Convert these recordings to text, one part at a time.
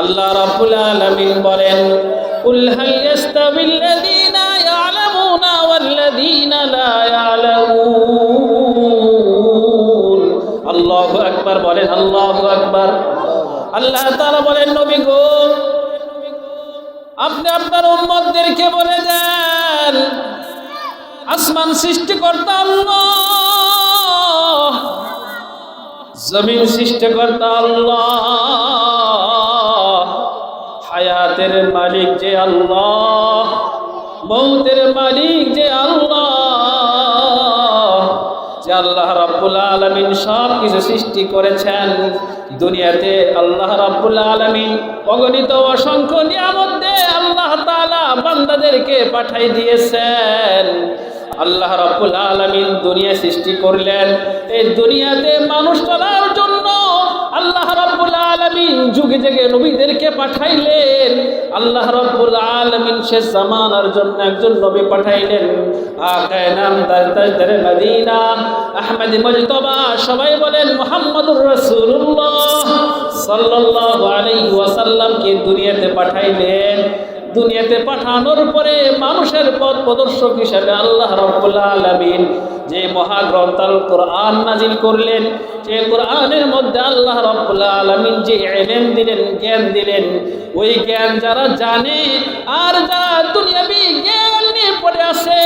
আল্লাহ রাব্বুল আলামিন বলেন, কুল হাল ইয়াস্তাবিল্লাযীনা ইয়ালামুনা ওয়াল্লাযীনা লা ইয়ালামুন? আল্লাহু আকবার বলেন, আল্লাহু আকবার। আল্লাহ তাআলা বলেন, নবী গো, আপনি আপনার উম্মতদেরকে বলে দেন, আসমান সৃষ্টিকর্তা আল্লাহ, জমিন সৃষ্টিকর্তা আল্লাহ। হায়াতের মালিক যে আল্লাহ, মৌতের মালিক যে আল্লাহ যে আল্লাহ রাব্বুল আলামিন সব কিছু সৃষ্টি করেছেন। দুনিয়াতে আল্লাহ রাব্বুল আলামিন অগণিত অসংখ্য নিয়ামত আল্লাহ তাআলা বান্দাদেরকে পাঠাই দিয়েছেন। আল্লাহ রাব্বুল আলামিন দুনিয়া সৃষ্টি করলেন। এই দুনিয়াতে মানুষ চলার জন্য আল্লাহ রাব্বুল আলামিন যুগে যুগে নবীদেরকে পাঠাইলেন। আল্লাহ রাব্বুল আলামিন শেষ জামানার জন্য একজন নবী পাঠাইলেন। আহমদ মুজতবা, সবাই বলেন মুহাম্মদুর সাল্লাল্লাহু আলাইহি ওয়াসাল্লামকে দুনিয়াতে পাঠাইলেন? দুনিয়াতে পাঠানোর পরে মানুষের পথ প্রদর্শক হিসেবে আল্লাহ রব্বুল আলামিন যে মহাগ্রন্থ আল কোরআন নাজিল করলেন যে কোরআনের মধ্যে আল্লাহ রব্বুল আলামিন যে এলেম দিলেন, জ্ঞান দিলেন, ওই জ্ঞান যারা জানে আর যারা দুনিয়াবি জ্ঞান নিয়ে পড়ে আছে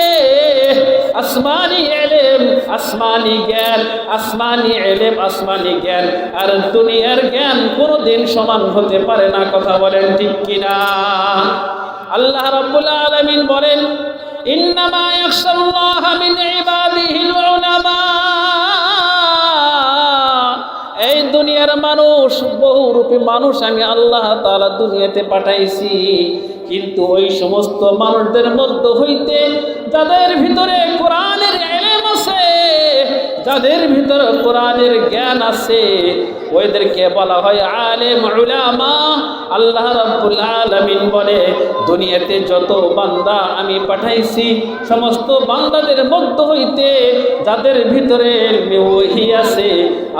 আসমানি এলেম আসমানি জ্ঞান, আসমানি এলেম আসমানি জ্ঞান, আর দুনিয়ার জ্ঞান কোনোদিন সমান হতে পারে না, কথা বলেন ঠিক কিনা? আল্লাহ রাব্বুল আলামিন বলেন ইন্নামা ইয়াখশাল্লাহ মিন ইবাদিহিল উলামা এই দুনিয়ার মানুষ বহুরূপী মানুষ আমি আল্লাহ তাআলা দুনিয়াতে পাঠাইছি। কিন্তু ওই সমস্ত মানুষদের মধ্য হইতে যাদের ভিতরে কোরআনের এলেম আছে, যাদের ভিতরে কোরআনের জ্ঞান আছে ওইদেরকে বলা হয় আলেম উলামা। আল্লাহ রাব্বুল আলামিন বলে, দুনিয়াতে যত বান্দা আমি পাঠাইছি, সমস্ত বান্দাদের মধ্য হইতে যাদের ভিতরে ওহী আছে,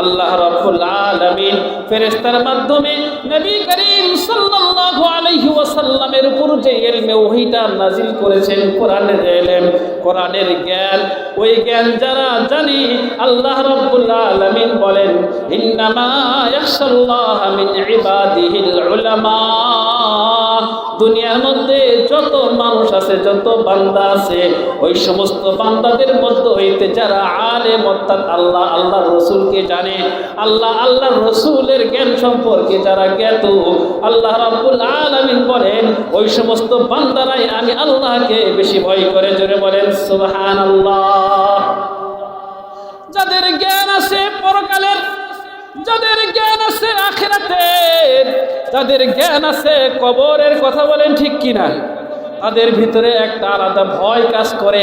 আল্লাহ রাব্বুল আলামিন ফেরেশতার মাধ্যমে নবী করিম সাল্লাল্লাহু আলাইহি ওয়াসাল্লামের উপর যে ইলমে ওহীটা নাজিল করেছেন, কোরআনের ইলম, কোরআনের জ্ঞান, ওই জ্ঞান যারা জানে, আল্লাহ রাব্বুল আলামিন বলেন, ইন্নামা দুনিয়ার মধ্যে যত মানুষ আছে, যত বান্দা আছে, ওই সমস্ত বান্দাদের মধ্যে হইতে যারা আলে অর্থাৎ আল্লাহ আল্লাহ রসুলকে জানে, আল্লাহ আল্লাহ রসুলের জ্ঞান সম্পর্কে যারা জ্ঞাত, আল্লাহ রাব্বুল আলামিন বলেন, ওই সমস্ত বান্দারাই আমি আল্লাহকে বেশি ভয় করে। জোরে বলেন, সুবহানাল্লাহ। যাদের জ্ঞান আছে, পরকালের যাদের জ্ঞান আছে আখেরাতের তাদের জ্ঞান আছে কবরের কথা বলেন ঠিক কিনা, তাদের ভিতরে একটা আলাদা ভয় কাজ করে।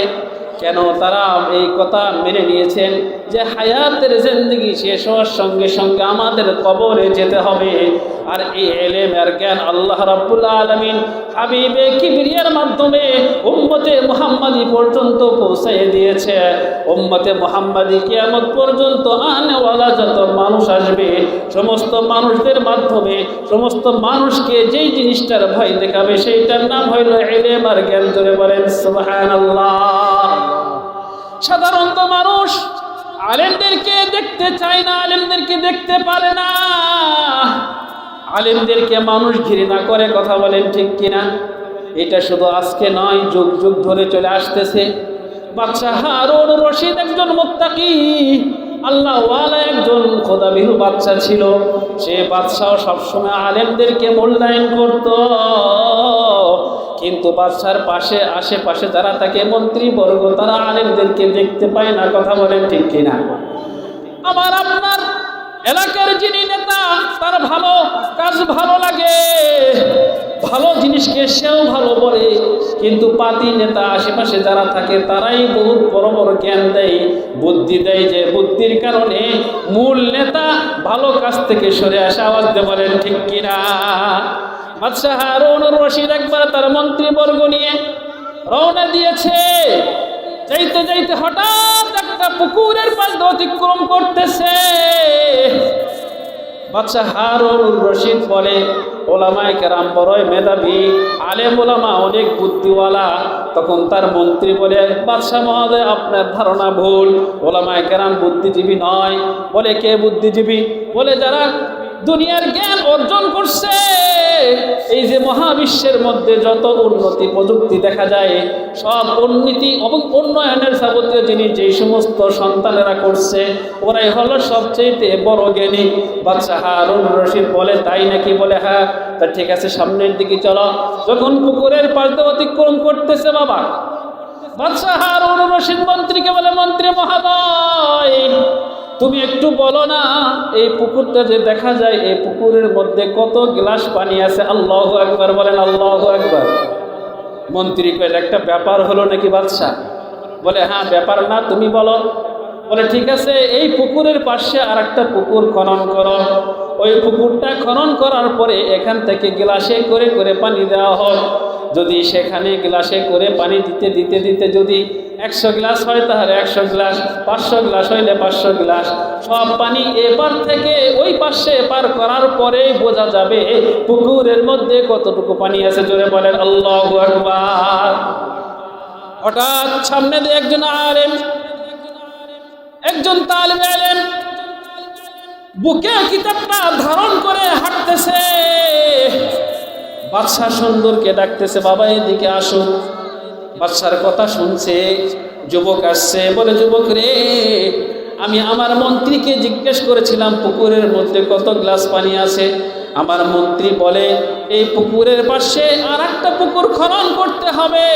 কেন তারা এই কথা মেনে নিয়েছেন যে হায়াতের জিন্দগি শেষ হওয়ার সঙ্গে সঙ্গে আমাদের কবরে যেতে হবে। আর এই এলেম আর জ্ঞান আল্লাহ রাব্বুল আলামিন হাবিবে কিবরিয়ার মাধ্যমে উম্মতে মুহাম্মাদি পর্যন্ত পৌঁছে দিয়েছে। উম্মতে মুহাম্মাদি কিয়ামত পর্যন্ত আনেওয়ালা যত মানুষ আসবে, সমস্ত মানুষদের মাধ্যমে, সমস্ত মানুষকে যেই জিনিসটার ভয় দেখাবে সেইটার নাম হইল এলেম আর জ্ঞান। ধরে বলেন, সুবহানাল্লাহ। সাধারণত মানুষ আলেমদেরকে দেখতে চায় না, আলেমদেরকে দেখতে পারে না। আলেমদেরকে মানুষ ঘৃণা করে, কথা বলেন ঠিক কিনা? এটা শুধু আজকে নয়, যুগ যুগ ধরে চলে আসতেছে। বাচ্চা হারুন রশিদ একজন মুত্তাকি। আল্লাহ ওয়ালা একজন খোদাবিহু বাচ্চা ছিল। সে বাচ্চাও সবসময় আলেমদেরকে মূল্যায়ন করত। কিন্তু বাদশার পাশে, আশেপাশে যারা থাকে মন্ত্রীবর্গ তারা আলেমদেরকে দেখতে পায় না, কথা বলেন ঠিক কিনা? আমার আপনার এলাকার যিনি নেতা, তার ভালো কাজ ভালো লাগে, ভালো জিনিসকে সেও ভালো বলে কিন্তু পাতি নেতা আশেপাশে যারা থাকে, তারাই বহুত বড় বড় জ্ঞান দেয়, বুদ্ধি দেয় যে বুদ্ধির কারণে মূল নেতা ভালো কাজ থেকে সরে আসে, আওয়াজ দিয়ে বলেন ঠিক কিনা? বাদশাহ হারুন রশিদ একবার তার মন্ত্রীবর্গ নিয়ে রওনা দিয়েছে। যাইতে যাইতে হঠাৎ একটা পুকুরের পাশ অতিক্রম করতেছে। বাচ্চা হারুন রশিদ বলে, ওলামায় কেরাম বড়ই মেধাবী, আলেম ওলামা, অনেক বুদ্ধিওয়ালা। তখন তার মন্ত্রী বলে, বাদশাহ মহোদয়, আপনার ধারণা ভুল। ওলামায় কেরাম বুদ্ধিজীবী নয়। বলে, কে বুদ্ধিজীবী? বলে, যারা দুনিয়ার জ্ঞান অর্জন করছে। এই যে মহাবিশ্বের মধ্যে যত উন্নতি প্রযুক্তি দেখা যায়, সব উন্নতি এবং উন্নয়নের যাবতীয় জিনিস যেই সমস্ত সন্তানেরা করছে, ওরাই হলো সবচেয়ে বড় জ্ঞানী। বাচ্চা হারুন রশিদ বলে, তাই নাকি? বলে হ্যাঁ তা ঠিক আছে, সামনের দিকে চলো। যখন পুকুরের পাশ অতিক্রম করতেছে বাবা, বাদশাহ হারুন রশিদ মন্ত্রীকে বলে, মন্ত্রী মহাদয় তুমি একটু বলো না, এই পুকুরটা যে দেখা যায়, এই পুকুরের মধ্যে কত গ্লাস পানি আছে? আল্লাহ একবার বলেন আল্লাহ একবার মন্ত্রী কইল, একটা ব্যাপার হলো নাকি বাদশাহ বলে হ্যাঁ ব্যাপার না, তুমি বলো। বলে, ঠিক আছে, এই পুকুরের পাশে আর একটা পুকুর খনন করো। ওই পুকুরটা খনন করার পরে এখান থেকে গ্লাসে করে করে পানি দেওয়া হয়। যদি সেখানে গ্লাসে করে পানি দিতে দিতে দিতে যদি একশো গ্লাস হয় তাহলে একশো গ্লাস, পাঁচশো গ্লাস হইলে পাঁচশো গ্লাস। সব পানি এপার থেকে ওই পাশে পার করার পরেই বোঝা যাবে পুকুরের মধ্যে কতটুকু পানি আছে। জোরে বলেন, আল্লাহ হঠাৎ সামনে দিয়ে একজন আলেম, একজন তালিম আলেম বুকে কিতাবটা ধারণ করে হাঁটতেছে। বাদশাহ সুন্দরকে ডাকতেছে, বাবা, এদিকে আসুন। বাদশার কথা শুনছে, যুবক আসছে, বলে, যুবক রে, আমি আমার মন্ত্রীকে জিজ্ঞেস করেছিলাম, পুকুরের মধ্যে কত গ্লাস পানি আছে? আমার মন্ত্রী বলে, এই পুকুরের পাশে আর একটা পুকুর খনন করতে হবে।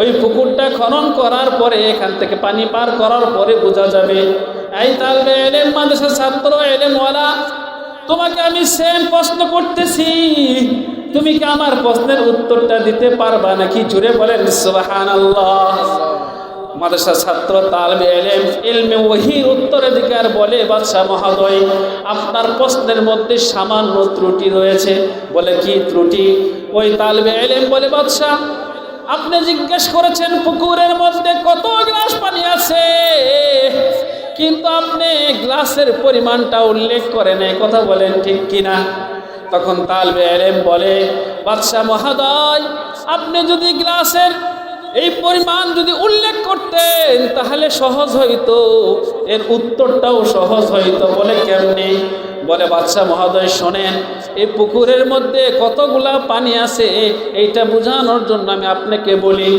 ওই পুকুরটা খনন করার পরে, এখান থেকে পানি পার করার পরে বোঝা যাবে, এই তাহলে এলেম মাদ্রাসা ছাত্র এলেম ওয়ালা তোমাকে আমি সেম প্রশ্ন করতেছি। তুমি কি আমার প্রশ্নের উত্তরটা দিতে পারবা নাকি? জুড়ে বলেন সুবাহান মাদ্রাসা ছাত্র, তালবে এলেম এলমে ওহির উত্তরাধিকার বলে বাদশাহ মহোদয়, আপনার প্রশ্নের মধ্যে সামান্য ত্রুটি রয়েছে। বলে কি ত্রুটি? ওই তালবে এলেম বলে, বাদশাহ, আপনি জিজ্ঞেস করেছেন, পুকুরের মধ্যে কত গ্লাস পানি আছে? কিন্তু আপনি গ্লাসের পরিমাণটা উল্লেখ করেন কথা বলেন ঠিক কিনা? তখন তালবে এলেম বলে, বাদশাহ মহাদয়, আপনি যদি গ্লাসের এই পরিমাণ যদি উল্লেখ করতেন, তাহলে সহজ হইতো। এর উত্তরটাও সহজ হইতো বলে কেমনি? বলে বাদশাহ মহোদয়, শোনেন, এই পুকুরের মধ্যে কতগুলা পানি আছে, এইটা বোঝানোর জন্য আমি আপনাকে বলি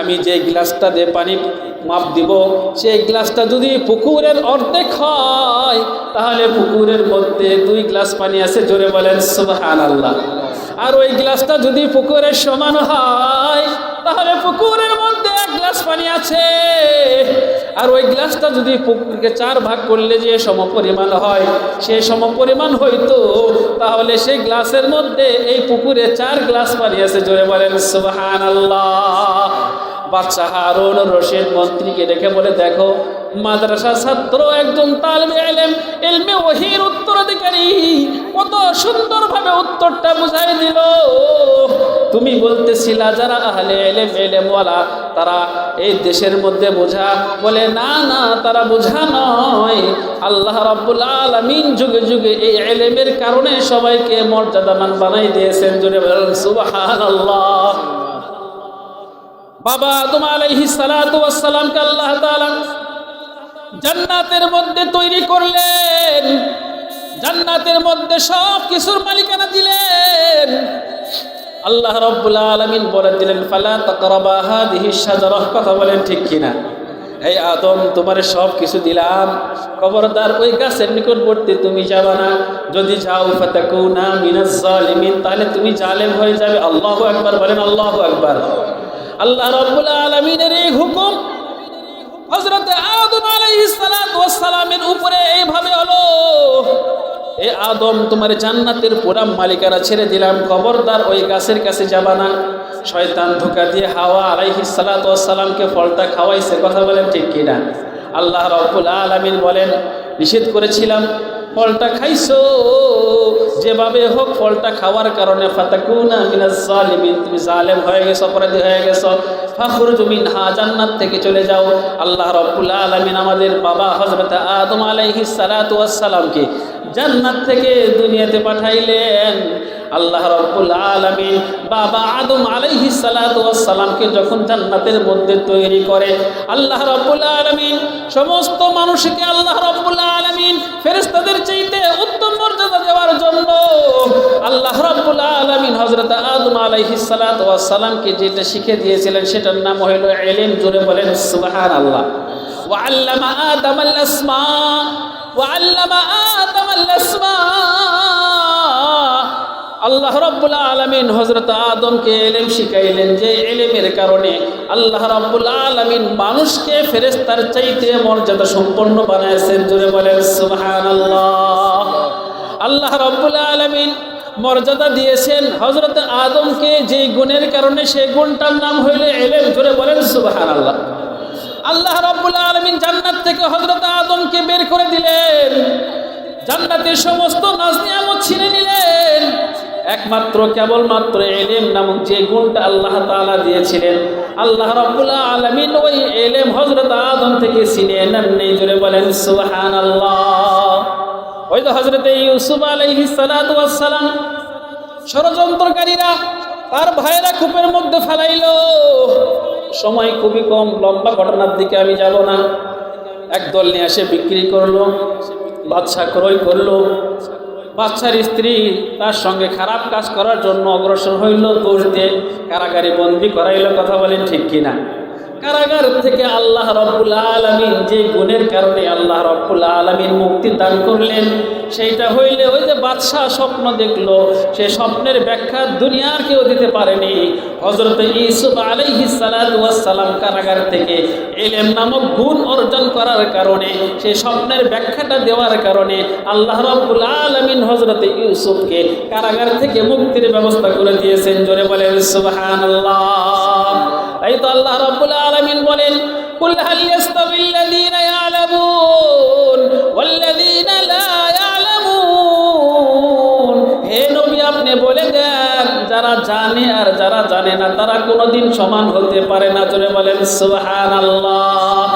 আমি যে গ্লাসটা দিয়ে পানি মাপ দিব, সেই গ্লাসটা যদি পুকুরের অর্ধেক হয়, তাহলে পুকুরের মধ্যে দুই গ্লাস পানি আছে, জোরে বলেন সুবহান আল্লাহ আর ওই গ্লাসটা যদি পুকুরের সমান হয়, তাহলে পুকুরের মধ্যে এক গ্লাস পানি আছে। আর ওই গ্লাসটা যদি পুকুরকে চার ভাগ করলে যে সম পরিমাণ হয়, সে সম পরিমাণ হইতো, তাহলে সেই গ্লাসের মধ্যে এই পুকুরে চার গ্লাস পানি আছে, জোরে বলেন সুবহান আল্লাহ বাচ্চা হারুন রশিদ মন্ত্রীকে দেখে বলে, দেখো মাদ্রাসা ছাত্র একজন তালবে এলেম এলমে ওহির উত্তরাধিকারী। কত সুন্দরভাবে উত্তরটা বুঝাই দিল। তুমি বলতেছিলা, যারা আহলে এলেম এলেমওয়ালা তারা এই দেশের মধ্যে বোঝা। বলে, না না, তারা বোঝা নয়। আল্লাহ রাব্বুল আলামিন যুগে যুগে এই এলেমের কারণে সবাইকে মর্যাদামান বানাই দিয়েছেন। জুড়ে বলেন, সুবহানাল্লাহ। বাবা, আদম আলাইহি সালাতু ওয়াসসালামকে আল্লাহ তাআলা জান্নাতের মধ্যে তৈরি করলেন। জান্নাতের মধ্যে সব কিছুর মালিকানা দিলেন। আল্লাহ রাব্বুল আলামিন বলে দিলেন, ফালা তাকরাবা হাদিহি শাজারাহ কথা বলেন ঠিক কিনা? এই আদম, তোমার সব কিছু দিলাম। খবরদার, ওই গাছের নিকটবর্তী তুমি যাবা না। যদি যাও, ফাতাকুনা মিনাজ জালিমিন তাহলে তুমি জালেম হয়ে যাবে। আল্লাহু আকবার, বলেন আল্লাহু আকবার। আল্লাহ রাব্বুল আলামিনের এই হুকুম হযরতে আদম আলাইহিস সালাতু ওয়াস সালামের উপরে এইভাবে হলো, এ আদম, তোমার জান্নাতের পুরা মালিকারা ছেড়ে দিলাম, খবরদার ওই গাছের কাছে যাবা না। শয়তান ধোকা দিয়ে হাওয়া আলাইহিস সালাতু ওয়াস সালামকে ফলটা খাওয়াইছে, কথা বলেন ঠিক কিনা? আল্লাহ রাব্বুল আলামিন বলেন, নিষেধ করেছিলাম ফলটা খাইছো? যেভাবে হোক ফলটা খাওয়ার কারণে ফাতাকুনা মিনাজ জালিমিন, তুমি জালেম হয়ে গেছো, অপরাধী হয়ে গেছো। ফাখরুজু মিনহা, জান্নাত থেকে চলে যাও। আল্লাহ রব্বুল আলামিন আমাদের বাবা হজরত আদম আলাইহিস সালাতু ওয়াস জান্নাত থেকে দুনিয়াতে পাঠাইলেন। আল্লাহ রব্বুল আলামিন বাবা আদম আলাইহিস সালাতু ওয়াস সালামকে যখন জান্নাতের মধ্যে তৈরি করে, আল্লাহ রব্বুল আলামিন সমস্ত মানুষকে আল্লাহ রব্বুল আলামিন ফেরেশতাদের চাইতে উত্তম মর্যাদা দেওয়ার জন্য আল্লাহ রব্বুল আলামিন হযরত আদম আলাইহিস সালাতু ওয়াস সালামকে যেটা শিখে দিয়েছিলেন সেটার নাম হলো ইলম। জোরে বলেন, সুবহানাল্লাহ। ওয়া আল্লামা আদম আল আসমা ওয়া আল্লামা আদম আল আসমা আল্লাহ রব্বুল আলমিন হজরত আদমকে এলেম শিখাইলেন যে এলেমের কারণে আল্লাহ রব্বুল আলমিন মানুষকে ফেরেস্তার চাইতে মর্যাদা সম্পন্ন বানাইছেন। জুড়ে বলেন সুবহান আল্লাহ রব্বুল আলমিন মর্যাদা দিয়েছেন হজরত আদমকে যে গুণের কারণে সেই গুণটার নাম হইলে এলেম। জুড়ে বলেন সুবহান আল্লাহ আল্লাহ রব্বুল আলমিন জান্নাত থেকে হজরত আদমকে বের করে দিলেন। জান্নাতের সমস্ত নাজ নিয়ামত ছিনে নিলেন। একমাত্র, কেবলমাত্র এলেম নামক যে গুণটা আল্লাহ তাআলা দিয়েছিলেন, আল্লাহ রাব্বুল আলমিন ওই এলেম হজরত আদম থেকে ছিনিয়ে নেন নেই জোরে বলেন, সুবহানাল্লাহ। ওই তো হযরত ইউসুফ ওয়াস সালাম, ষড়যন্ত্রকারীরা তার ভাইরা কূপের মধ্যে ফেলাইলো। সময় খুবই কম, লম্বা ঘটনার দিকে আমি যাব না। একদল নিয়ে এসে বিক্রি করল বাদশা ক্রয় করল। বাচ্চার স্ত্রী তার সঙ্গে খারাপ কাজ করার জন্য অগ্রসর হইল দোষ দিয়ে কারাগারি বন্দি করাইল, কথা বলেন ঠিক কিনা? কারাগার থেকে আল্লাহ রব্বুল আলমিন যে গুণের কারণে আল্লাহ রব্বুল আলমিন মুক্তি দান করলেন, সেইটা হইলে ওই যে বাদশাহ স্বপ্ন দেখল, সে স্বপ্নের ব্যাখ্যা দুনিয়ার কেউ দিতে পারেনি। হজরত ইসুফ আলাইহি সালাম কারাগার থেকে এলেম নামক গুণ অর্জন করার কারণে, সে স্বপ্নের ব্যাখ্যাটা দেওয়ার কারণে আল্লাহ রব্বুল আলমিন হজরত ইউসুফকে কারাগার থেকে মুক্তির ব্যবস্থা করে দিয়েছেন। জোরে বলেন, সুবহানাল্লাহ। তাই তো আল্লাহ রাব্বুল আলামিন বলেন, কুল হাল ইয়ালামুন, ওয়াল্লাযীনা লা ইয়ালামুন? হে নবী, আপনি বলে দেন, যারা জানে আর যারা জানে না, তারা কোনোদিন সমান হতে পারে না। জোরে বলেন, সুবহানাল্লাহ।